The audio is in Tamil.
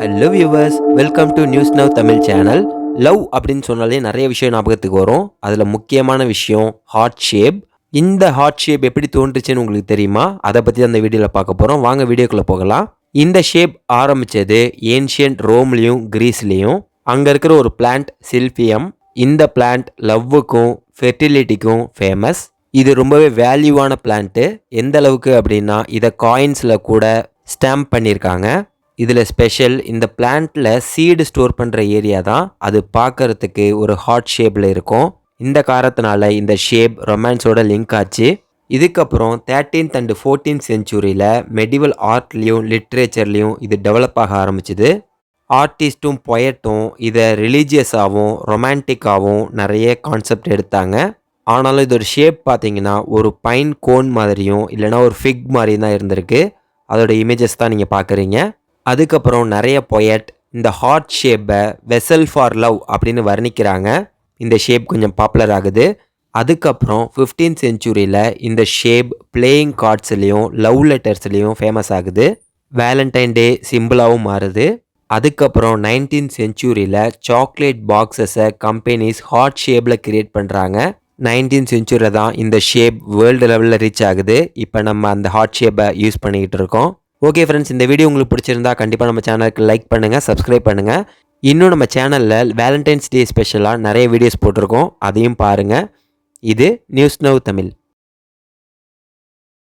Hello viewers welcome to news now Tamil channel love அப்படின்னு சொன்னாலே நிறைய விஷயம் ஞாபகத்துக்கு வரும். அதில் முக்கியமான விஷயம் ஹார்ட் ஷேப் இந்த ஹார்ட் ஷேப் எப்படி தோன்றுச்சுன்னு உங்களுக்கு தெரியுமா? அதை பற்றி அந்த வீடியோவில் பார்க்க போகிறோம் வாங்க வீடியோக்குள்ளே போகலாம். இந்த ஷேப் ஆரம்பித்தது ஏன்ஷியன்ட் ரோம்லேயும் கிரீஸ்லேயும். அங்கே இருக்கிற ஒரு பிளான்ட் சில்பியம் இந்த பிளான்ட் லவ்வுக்கும் ஃபெர்டிலிட்டிக்கும் ஃபேமஸ் இது ரொம்பவே வேல்யூவான பிளான்ட்டு எந்த அளவுக்கு அப்படின்னா இதை காயின்ஸில் கூட ஸ்டாம்ப் பண்ணியிருக்காங்க. இதில் ஸ்பெஷல் இந்த பிளான்ட்டில் சீடு ஸ்டோர் பண்ணுற ஏரியா தான். அது பார்க்கறதுக்கு ஒரு ஹார்ட் ஷேப்பில் இருக்கும். இந்த காரத்தினால இந்த ஷேப் ரொமான்ஸோட லிங்க் ஆச்சு. இதுக்கப்புறம் தேர்ட்டீன்த் அண்டு ஃபோர்டீன் செஞ்சுரியில் மெடிவல் ஆர்ட்லேயும் லிட்ரேச்சர்லேயும் இது டெவலப் ஆக ஆரம்பிச்சுது. ஆர்டிஸ்ட்டும் பொயட்டும் இதை ரிலீஜியஸாகவும் ரொமான்டிக்காகவும் நிறைய கான்செப்ட் எடுத்தாங்க. ஆனாலும் இதோட ஷேப் பார்த்தீங்கன்னா ஒரு பைன் கோன் மாதிரியும் இல்லைனா ஒரு ஃபிக் மாதிரியும் தான் இருந்திருக்கு. அதோட இமேஜஸ் தான் நீங்கள் பார்க்குறீங்க. அதுக்கப்புறம் நிறைய பொயட் இந்த ஹார்ட் ஷேப்பை வெசல் ஃபார் லவ் அப்படின்னு வர்ணிக்கிறாங்க. இந்த ஷேப் கொஞ்சம் பாப்புலர் ஆகுது. அதுக்கப்புறம் ஃபிஃப்டீன் செஞ்சுரியில் இந்த ஷேப் பிளேயிங் கார்ட்ஸ்லேயும் லவ் லெட்டர்ஸ்லேயும் ஃபேமஸ் ஆகுது. வேலண்டைன் டே சிம்பிளாகவும் மாறுது. அதுக்கப்புறம் நைன்டீன் செஞ்சுரியில் சாக்லேட் பாக்ஸஸை கம்பெனிஸ் ஹார்ட் ஷேப்பில் கிரியேட் பண்ணுறாங்க நைன்டீன் செஞ்சுரியில் தான் இந்த ஷேப் வேர்ல்டு லெவலில் ரீச் ஆகுது. இப்போ நம்ம அந்த ஹார்ட் ஷேப்பை யூஸ் பண்ணிக்கிட்டு இருக்கோம். ஓகே ஃப்ரெண்ட்ஸ் இந்த வீடியோ உங்களுக்கு பிடிச்சிருந்தா கண்டிப்பாக நம்ம சேனலுக்கு லைக் பண்ணுங்கள் சப்ஸ்கிரைப் பண்ணுங்கள் இன்னும் நம்ம சேனலில் வேலண்டைன்ஸ் டே ஸ்பெஷலாக நிறைய வீடியோஸ் போட்டிருக்கோம். அதையும் பாருங்கள் இது நியூஸ் நவ் தமிழ்.